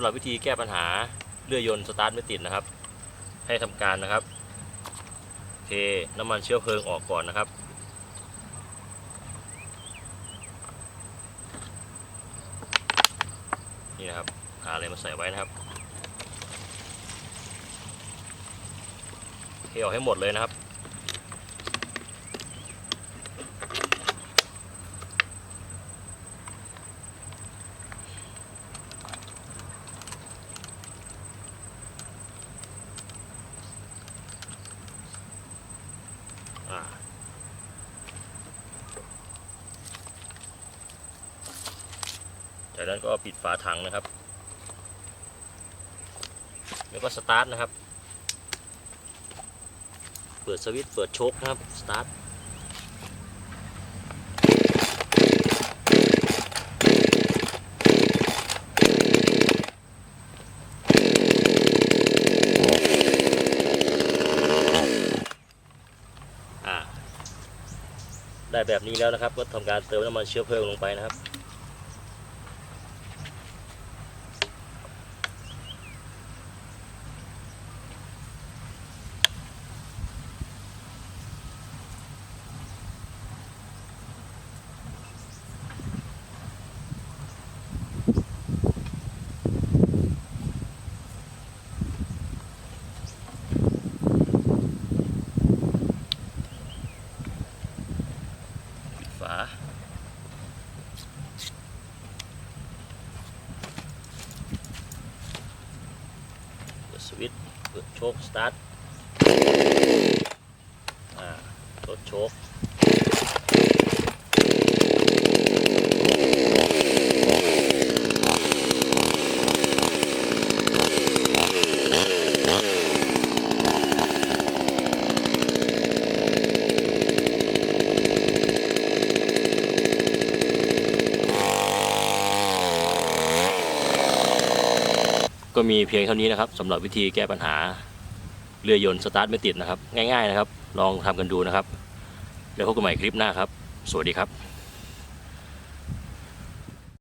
ำหรับวิธีแก้ปัญหาเรือยนต์สตาร์ทไม่ติดนะครับ ให้ทำการนะครับเทน้ำมันเชื้อเพลิงออกก่อนนะครับ นี่นะครับหาอะไรมาใส่ไว้นะครับเทออกให้หมดเลยนะครับ จากนั้นก็ปิดฝาถังนะครับ แล้วก็สตาร์ทนะครับ เปิดสวิตช์เปิดโชคนะครับ สตาร์ท อ่า ได้แบบนี้แล้วนะครับ ก็ทำการเติมน้ำมันเชื้อเพลิงลงไปนะครับ ปิดฝา เปิดส วิตช์เปิดโชคสตาร์ทอ่าลดโชค ก็มีเพียงเท่านี้นะครับสำหรับวิธีแก้ปัญหาเรือยนต์สตาร์ทไม่ติดนะครับ ง่ายๆนะครับ ลองทำกันดูนะครับ แล้วพบกันใหม่คลิปหน้าครับ สวัสดีครับ